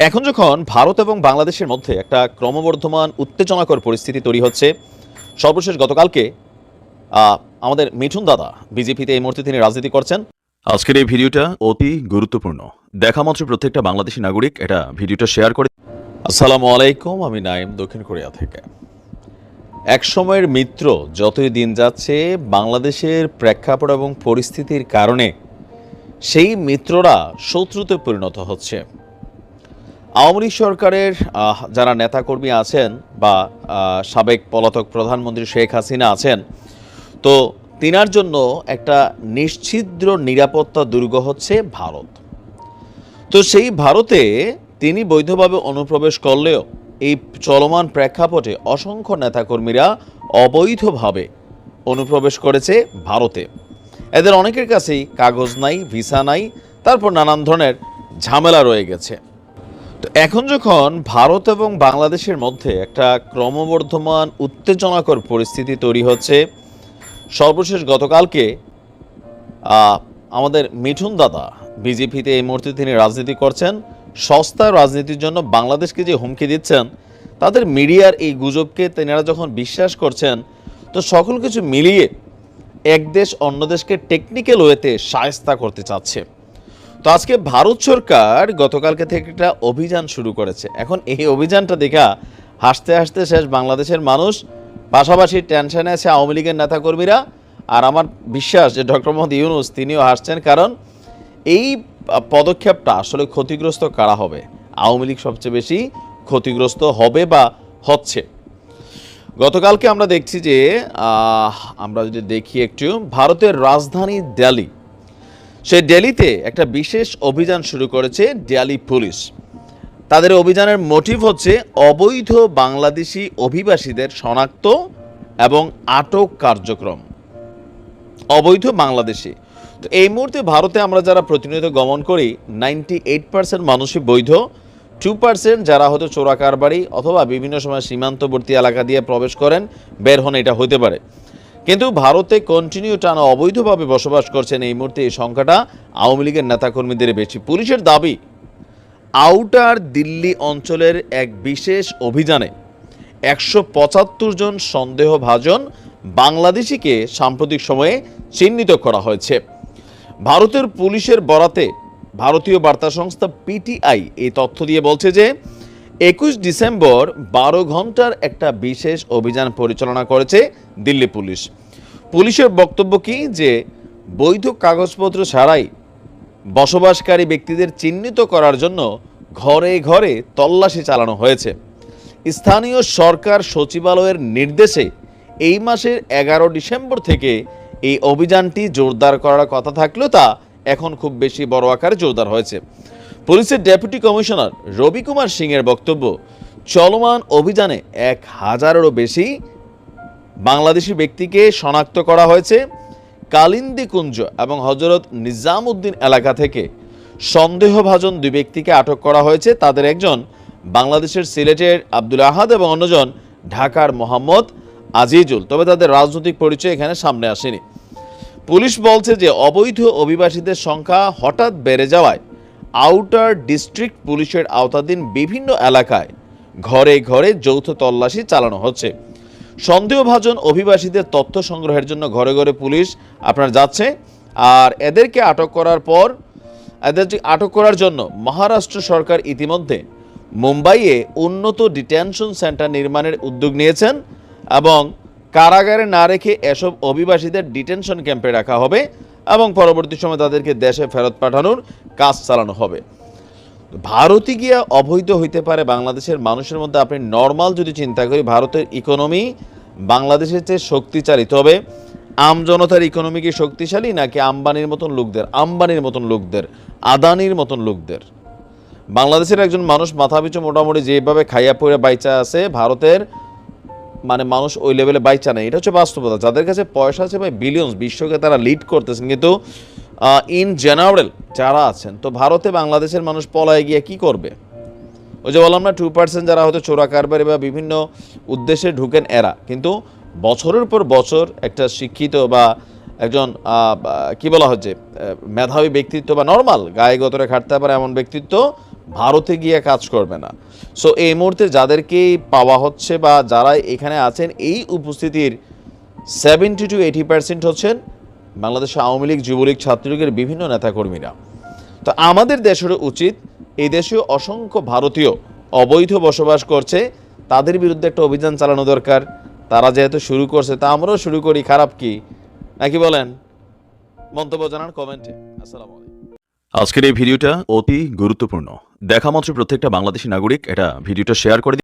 এখন যখন ভারত এবং বাংলাদেশের মধ্যে একটা ক্রমবর্ধমান উত্তেজনাকর পরিস্থিতি তৈরি হচ্ছে সর্বশেষ গতকালকে আমাদের মিঠুন দাদা বিজেপিতে এই মুহূর্তে তিনি রাজনীতি করছেন। আজকের এই ভিডিওটা অতি গুরুত্বপূর্ণ। দেখা মাত্র প্রত্যেকটা বাংলাদেশি নাগরিক এটা ভিডিওটা শেয়ার করে আসসালামু আলাইকুম আমি নাইম দক্ষিণ কোরিয়া থেকে। এক সময়ের মিত্র যতই দিন যাচ্ছে বাংলাদেশের প্রেক্ষাপট এবং পরিস্থিতির কারণে সেই মিত্ররা শত্রুতে পরিণত হচ্ছে। আওয়ামী লীগ সরকারের যারা নেতাকর্মী আছেন বা সাবেক পলাতক প্রধানমন্ত্রী শেখ হাসিনা আছেন, তো তিনার জন্য একটা নিশ্ছিদ্র নিরাপত্তা দুর্গ হচ্ছে ভারত। তো সেই ভারতে তিনি বৈধভাবে অনুপ্রবেশ করলেও এই চলমান প্রেক্ষাপটে অসংখ্য নেতাকর্মীরা অবৈধভাবে অনুপ্রবেশ করেছে ভারতে। এদের অনেকের কাছেই কাগজ নাই, ভিসা নাই, তারপর নানান ধরনের ঝামেলা রয়ে গেছে। তো এখন যখন ভারত এবং বাংলাদেশের মধ্যে একটা ক্রমবর্ধমান উত্তেজনাকর পরিস্থিতি তৈরি হচ্ছে, সর্বশেষ গতকালকে আমাদের মিঠুন দাদা বিজেপিতে এই মুহূর্তে তিনি রাজনীতি করছেন। সস্তা রাজনীতির জন্য বাংলাদেশকে যে হুমকি দিচ্ছেন, তাদের মিডিয়ার এই গুজবকে তেনারা যখন বিশ্বাস করছেন, তো সকল কিছু মিলিয়ে এক দেশ অন্য দেশকে টেকনিক্যাল ওয়েতে সায়স্তা করতে চাচ্ছে। তো আজকে ভারত সরকার গতকালকে থেকে একটা অভিযান শুরু করেছে। এখন এই অভিযানটা দেখা হাসতে হাসতে শেষ। বাংলাদেশের মানুষ পাশাপাশি টেনশনে আছে আওয়ামী লীগের নেতাকর্মীরা। আর আমার বিশ্বাস যে ডক্টর মোহাম্মদ ইউনুস তিনিও হাসছেন কারণ এই পদক্ষেপটা আসলে ক্ষতিগ্রস্ত কারা হবে? আওয়ামী লীগ সবচেয়ে বেশি ক্ষতিগ্রস্ত হবে বা হচ্ছে? গতকালকে আমরা দেখছি যে আমরা যদি দেখি একটু, ভারতের রাজধানী দিল্লি সেই দিল্লিতে একটা বিশেষ অভিযান শুরু করেছে দিল্লি পুলিশ। তাদের অভিযানের মোটিভ হচ্ছে অবৈধ বাংলাদেশি অভিবাসীদের শনাক্ত এবং আটক কার্যক্রম। অবৈধ বাংলাদেশি। তো এই মুহূর্তে ভারতে আমরা যারা প্রতিনিয়ত গমন করি নাইনটি এইট পার্সেন্ট মানুষই বৈধ টু পার্সেন্ট যারা হয়তো চোরা কারবারি অথবা বিভিন্ন সময় সীমান্তবর্তী এলাকা দিয়ে প্রবেশ করেন, বের হন এটা হতে পারে। কিন্তু ভারতে কন্টিনিউ টানা অবৈধভাবে বসবাস করছেন এই মুহূর্তে এই সংখ্যাটা আওয়ামী লীগের নেতাকর্মীদের বেশি। পুলিশের দাবি আউটার দিল্লি অঞ্চলের এক বিশেষ অভিযানে একশো পঁচাত্তর জন সন্দেহভাজন বাংলাদেশিকে সাম্প্রতিক সময়ে চিহ্নিত করা হয়েছে। ভারতের পুলিশের বরাতে ভারতীয় বার্তা সংস্থা পিটিআই এই তথ্য দিয়ে বলছে যে একুশ ডিসেম্বর বারো ঘণ্টার একটা বিশেষ অভিযান পরিচালনা করেছে দিল্লি পুলিশ। পুলিশের বক্তব্য কি? যে বৈধ কাগজপত্র ছাড়াই বসবাসকারী ব্যক্তিদের চিহ্নিত করার জন্য ঘরে ঘরে তল্লাশি চালানো হয়েছে। স্থানীয় সরকার সচিবালয়ের নির্দেশে এই মাসের এগারো ডিসেম্বর থেকে এই অভিযানটি জোরদার করার কথা থাকলেও তা এখন খুব বেশি বড় আকারে জোরদার হয়েছে। পুলিশের ডেপুটি কমিশনার রবি কুমার সিংয়ের বক্তব্য, চলমান অভিযানে এক হাজারেরও বেশি বাংলাদেশি ব্যক্তিকে শনাক্ত করা হয়েছে কালিন্দি কুঞ্জ এবং হজরত নিজামউদ্দিন এলাকা থেকে। সন্দেহভাজন দুই ব্যক্তিকে আটক করা হয়েছে। তাদের একজন বাংলাদেশের সিলেটের আব্দুল আহাদ এবং অন্যজন ঢাকার মোহাম্মদ আজিজুল। তবে তাদের রাজনৈতিক পরিচয় এখানে সামনে আসেনি। পুলিশ বলছে যে, অবৈধ অভিবাসীদের সংখ্যা হঠাৎ বেড়ে যাওয়ায় আউটার ডিস্ট্রিক্ট পুলিশের আওতাধীন বিভিন্ন এলাকায় ঘরে ঘরে যৌথ তল্লাশি চালানো হচ্ছে। সন্দেহভাজন অভিবাসীদের তথ্য সংগ্রহের জন্য ঘরে ঘরে পুলিশ আপনার যাচ্ছে। আর এদেরকে আটক করার পর, এদেরকে আটক করার জন্য মহারাষ্ট্র সরকার ইতিমধ্যে মুম্বাইয়ে উন্নত ডিটেনশন সেন্টার নির্মাণের উদ্যোগ নিয়েছেন এবং কারাগারে না রেখে এসব অভিবাসীদের ডিটেনশন ক্যাম্পে রাখা হবে। এবং পরবর্তী সময় তাদেরকে দেশে ফেরত পাঠানোর কাজ চালানো হবে। ভারতে গিয়া অবৈধ হইতে পারে বাংলাদেশের মানুষের মধ্যে। আপনি নর্মাল যদি চিন্তা করি, ভারতের ইকোনমি বাংলাদেশের চেয়ে শক্তিশালী। তবে আমজনতার ইকোনমি কি শক্তিশালী, নাকি আম্বানির মতন লোকদের, আম্বানির মতন লোকদের, আদানির মতন লোকদের? বাংলাদেশের একজন মানুষ মাথা পিছু মোটামুটি যেভাবে খাইয়া পড়ে বাইচা আছে, ভারতের মানে মানুষ ওই লেভেলে বাইচা নেই। এটা হচ্ছে বাস্তবতা। যাদের কাছে পয়সা আছে ভাই বিলিয়ন্স বিশ্বকে তারা লিড করতেছেন কিন্তু ইন জেনারেল যারা আছেন, তো ভারতে বাংলাদেশের মানুষ পলায় গিয়ে কি করবে? ওই যে বললাম না টু পার্সেন্ট যারা হয়তো চোরা কারবারি বা বিভিন্ন উদ্দেশ্যে ঢুকেন এরা। কিন্তু বছরের পর বছর একটা শিক্ষিত বা একজন কি বলা হচ্ছে মেধাবী ব্যক্তিত্ব বা নর্মাল গায়ে গতরে খাটতে পারে এমন ব্যক্তিত্ব ভারতে গিয়ে কাজ করবে না। সো এই মুহূর্তে যাদেরকে পাওয়া হচ্ছে বা যারা এখানে আছেন, এই উপস্থিতির সেভেন্টি টু এইটি পার্সেন্ট হচ্ছেন বাংলাদেশ আওয়ামী লীগ, যুবলীগ, ছাত্রলীগের বিভিন্ন নেতাকর্মীরা। তো আমাদের দেশেরও উচিত, এই দেশেও অসংখ্য ভারতীয় অবৈধ বসবাস করছে, তাদের বিরুদ্ধে একটা অভিযান চালানো দরকার। তারা যেহেতু শুরু করছে, তা আমরাও শুরু করি, খারাপ কি? নাকি বলেন? মন্তব্য জানান কমেন্টে। আসসালামু আলাইকুম। আজকের এই ভিডিওটা অতি গুরুত্বপূর্ণ দেখা মাত্র প্রত্যেকটা বাংলাদেশি নাগরিক এটা ভিডিওটা শেয়ার করে।